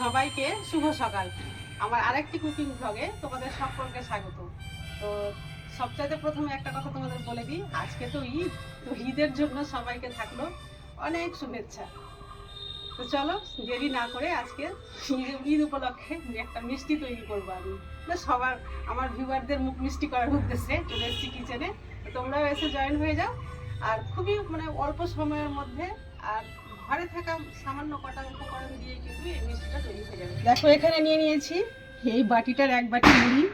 সবাইকে শুভ সকাল। আমার আরেকটি কুকিং ব্লগে তোমাদের সকলকে স্বাগত। তো সবচাইতে প্রথমে একটা কথা তোমাদের বলে দিই, আজকে তো ঈদ, তো ঈদের জন্য সবাইকে থাকল অনেক শুভেচ্ছা। তো চলো, দেরি না করে আজকে ঈদ- ঈদ উপলক্ষে একটা মিষ্টি তৈরি করব আমি। তো সবার, আমার ভিউয়ারদের মুখ মিষ্টি করার উদ্দেশ্যে চলে এসেছি কিচেনে তোমরাও এসে জয়েন হয়ে যাও। আর খুবই মানে অল্প সময়ের মধ্যে আর ঘরে থাকা সামান্য কটা উপকরণ দিয়ে কিন্তু এই মিষ্টিটা তৈরি হয়ে যাবে। দেখো, এখানে নিয়ে নিয়েছি এই বাটিটার এক বাটি মুড়ি।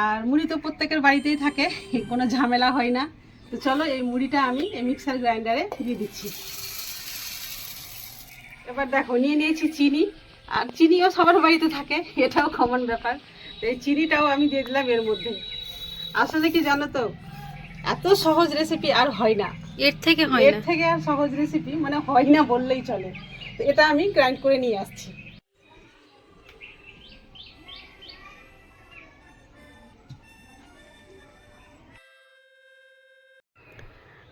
আর মুড়ি তো প্রত্যেকের বাড়িতেই থাকে, কোনো ঝামেলা হয় না। তো চলো, এই মুড়িটা আমি এই মিক্সার গ্রাইন্ডারে দিয়ে দিচ্ছি। এবার দেখো, নিয়ে নিয়েছি চিনি। আর চিনিও সবার বাড়িতে থাকে, এটাও কমন ব্যাপার। তো এই চিনিটাও আমি দিয়ে দিলাম এর মধ্যে। আসলে কি জানো তো, এত সহজ রেসিপি আর হয় না। এর থেকে হয় এর থেকে আর সহজ রেসিপি মানে হয় না বললেই চলে। তো এটা আমি গ্রাইন্ড করে নিয়ে আসছি।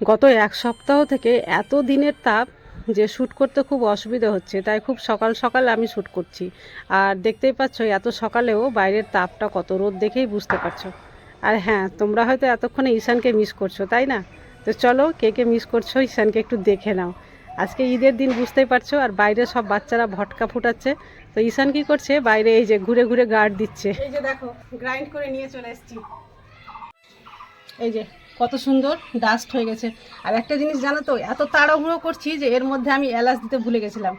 গত এক সপ্তাহ থেকে এত দিনের তাপ যে শ্যুট করতে খুব অসুবিধা হচ্ছে তাই খুব সকাল সকাল আমি শ্যুট করছি। আর দেখতেই পাচ্ছ এত সকালেও বাইরের তাপটা কত রোদ দেখেই বুঝতে পারছ। আর হ্যাঁ তোমরা হয়তো এতক্ষণে ঈশানকে মিস করছ তাই না? তো চলো কে কে মিস করছ, ঈশানকে একটু দেখে নাও। আজকে ঈদের দিন বুঝতেই পারছ, আর বাইরে সব বাচ্চারা ভটকা ফুটাচ্ছে। তো ঈশান কি করছে, বাইরে এই যে ঘুরে ঘুরে গার্ড দিচ্ছে। এই যে দেখো গ্রাইন্ড করে নিয়ে চলে এসেছি। এই যে, কত সুন্দর ডাস্ট হয়ে গেছে। আর একটা জিনিস জানো তো, এত তাড়াহুড়ো করছি যে এর মধ্যে আমি এলাচ দিতে ভুলে গেছিলাম।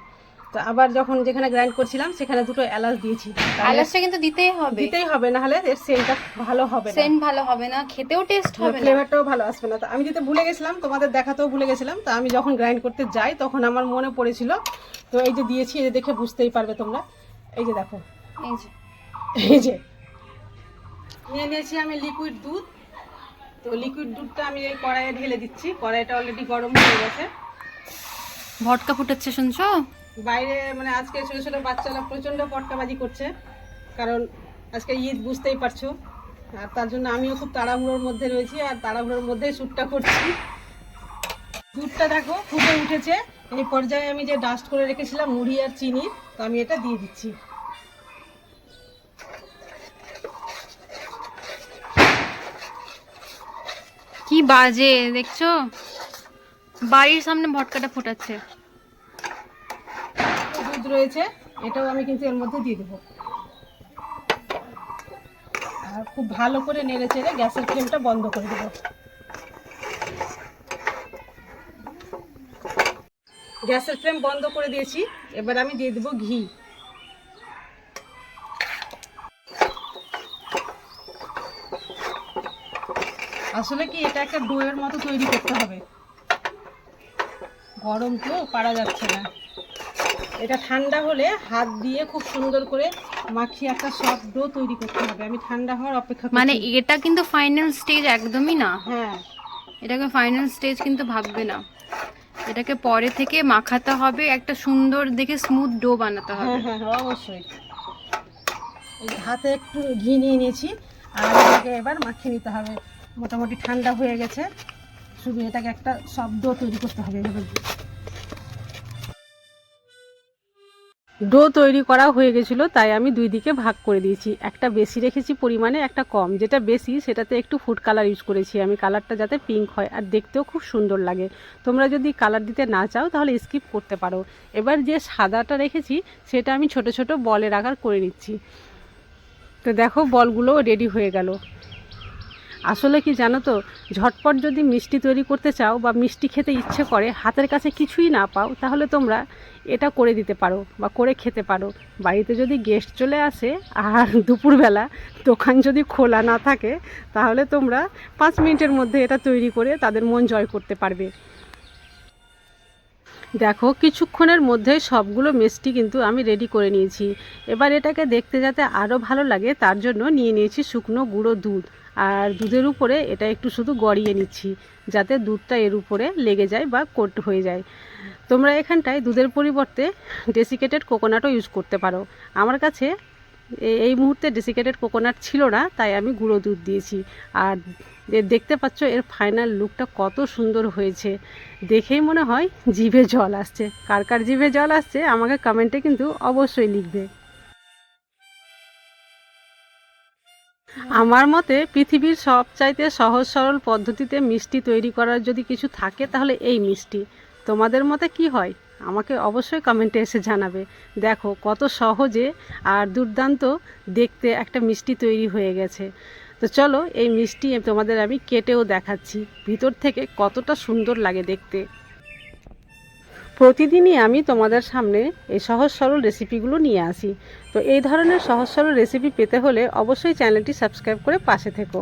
তো আবার যখন যেখানে গ্রাইন্ড করছিলাম সেখানে দুটো এলাচ দিয়েছি। আলাসটা কিন্তু দিতেই হবে। দিতেই হবে না হলে এর সেন্টটা ভালো হবে না। সেন্ট ভালো হবে না খেতেও টেস্ট হবে না। ফ্লেভারটাও ভালো আসবে না। তো আমি দিতে ভুলে গেছিলাম তোমাদের দেখাতেও ভুলে গেছিলাম। তো আমি যখন গ্রাইন্ড করতে যাই তখন আমার মনে পড়েছিল তো এই যে দিয়েছি এই যে দেখে বুঝতেই পারবে তোমরা। এই যে দেখো। এই যে। এই যে। নিয়ে নিয়েছি আমি লিকুইড দুধ। তো লিকুইড দুধটা আমি এই কড়াইয়ে ঢেলে দিচ্ছি। কড়াইটা অলরেডি গরম হয়ে গেছে। ভটকা ফুটাচ্ছে শুনছো? বাইরে মানে আজকে ছোটো ছোটো বাচ্চারা প্রচণ্ড পটকাবাজি করছে। কারণ আজকে ঈদ বুঝতেই পারছ। আর তার জন্য আমিও খুব তাড়াহুড়োর মধ্যে রয়েছি আর তাড়াহুড়োর মধ্যেই শ্যুটটা করছি। দুধটা দেখো, ফুটে উঠেছে। এই পর্যায়ে আমি যে ডাস্ট করে রেখেছিলাম মুড়ি আর চিনি, তো আমি এটা দিয়ে দিচ্ছি। কি বাজে, দেখছ? বাড়ির সামনে ভটকাটা ফুটাচ্ছে। রয়েছে, এটাও আমি কিন্তু এর মধ্যে দিয়ে দেবো। আর খুব ভালো করে নেড়ে চেড়ে গ্যাসের ফ্লেমটা বন্ধ করে দেবো। গ্যাসের ফ্লেম বন্ধ করে দিয়েছি, এবার আমি দিয়ে দেবো ঘি। আসলে কি, এটা একটা ডোয়ের মতো তৈরি করতে হবে। গরম তো, পারা যাচ্ছে না। এটা ঠান্ডা হলে হাত দিয়ে খুব সুন্দর করে মাখিয়ে একটা সফট ডো তৈরি করতে হবে। আমি ঠান্ডা হওয়ার অপেক্ষা মানে এটা কিন্তু ফাইনাল স্টেজ একদমই না। হ্যাঁ। এটাকে ফাইনাল স্টেজ কিন্তু ভাববে না। এটাকে পরে থেকে মাখাতে হবে একটা সুন্দর দেখে স্মুথ ডো বানাতে হ্যাঁ হবে। হ্যাঁ হ্যাঁ অবশ্যই। এই যে হাতে একটু ঘি নিয়ে নিয়েছি আর এটাকে এবার মাখিয়ে নিতে হবে। মোটামুটি ঠান্ডা হয়ে গেছে। শুধু এটাকে একটা শব্দ তৈরি করতে হবে এভাবে। ডো তৈরি করা হয়ে গেছিল, তাই আমি দুই দিকে ভাগ করে দিয়েছি। একটা বেশি রেখেছি পরিমাণে, একটা কম। যেটা বেশি, সেটাতে একটু ফুড কালার ইউজ করেছি আমি কালারটা যাতে পিঙ্ক হয় আর দেখতেও খুব সুন্দর লাগে। তোমরা যদি কালার দিতে না চাও, তাহলে স্কিপ করতে পারো। এবার যে সাদাটা রেখেছি, সেটা আমি ছোট ছোট বলের আকার করে নিচ্ছি। তো দেখো বলগুলো রেডি হয়ে গেল। আসলে কি জানো তো, ঝটপট যদি মিষ্টি তৈরি করতে চাও বা মিষ্টি খেতে ইচ্ছে করে, হাতের কাছে কিছুই না পাও, তাহলে তোমরা এটা করে দিতে পারো বা করে খেতে পারো। বাড়িতে যদি গেস্ট চলে আসে আর দুপুরবেলা দোকান যদি খোলা না থাকে, তাহলে তোমরা পাঁচ মিনিটের মধ্যে এটা তৈরি করে তাদের মন জয় করতে পারবে। দেখো, কিছুক্ষণের মধ্যে সবগুলো মিষ্টি কিন্তু আমি রেডি করে নিয়েছি। এবার এটাকে দেখতে যাতে আরও ভালো লাগে, তার জন্য নিয়ে নিয়েছি শুকনো গুঁড়ো দুধ। আর দুধের উপরে এটা একটু শুধু গড়িয়ে নিচ্ছি, যাতে দুধটা এর উপরে লেগে যায় বা কোট হয়ে যায়। তোমরা এখানটায় দুধের পরিবর্তে ডেসিকেটেড কোকোনাটও ইউজ করতে পারো। আমার কাছে এই মুহূর্তে ডেসিকেটেড কোকোনাট ছিল না, তাই আমি গুঁড়ো দুধ দিয়েছি। আর দেখতে পাচ্ছ এর ফাইনাল লুকটা কত সুন্দর হয়েছে। দেখেই মনে হয় জিভে জল আসছে। কার কার জিভে জল আসছে, আমাকে কমেন্টে কিন্তু অবশ্যই লিখবে। আমার মতে পৃথিবীর সবচাইতে সহজ সরল পদ্ধতিতে মিষ্টি তৈরি করার যদি কিছু থাকে, তাহলে এই মিষ্টি। তোমাদের মতে কি হয়? আমাকে অবশ্যই কমেন্টে এসে জানাবে। দেখো, কত সহজে আর দুর্দান্ত দেখতে একটা মিষ্টি তৈরি হয়ে গেছে। তো চলো, এই মিষ্টি তোমাদের আমি কেটেও দেখাচ্ছি। ভিতর থেকে কতটা সুন্দর লাগে দেখতে। প্রতিদিনই আমি তোমাদের সামনে এই সহজ সরল রেসিপিগুলো নিয়ে আসি। তো এই ধরনের সহজ সরল রেসিপি পেতে হলে অবশ্যই চ্যানেলটি সাবস্ক্রাইব করে পাশে থেকো।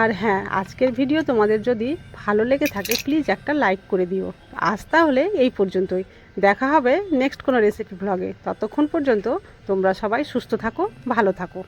আর হ্যাঁ আজকের ভিডিও তোমাদের যদি ভালো লেগে থাকে প্লিজ একটা লাইক করে দিও। আজ তাহলে এই পর্যন্তই। দেখা হবে নেক্সট কোনো রেসিপি ব্লগে ততক্ষণ পর্যন্ত তোমরা সবাই সুস্থ থাকো, ভালো থাকো।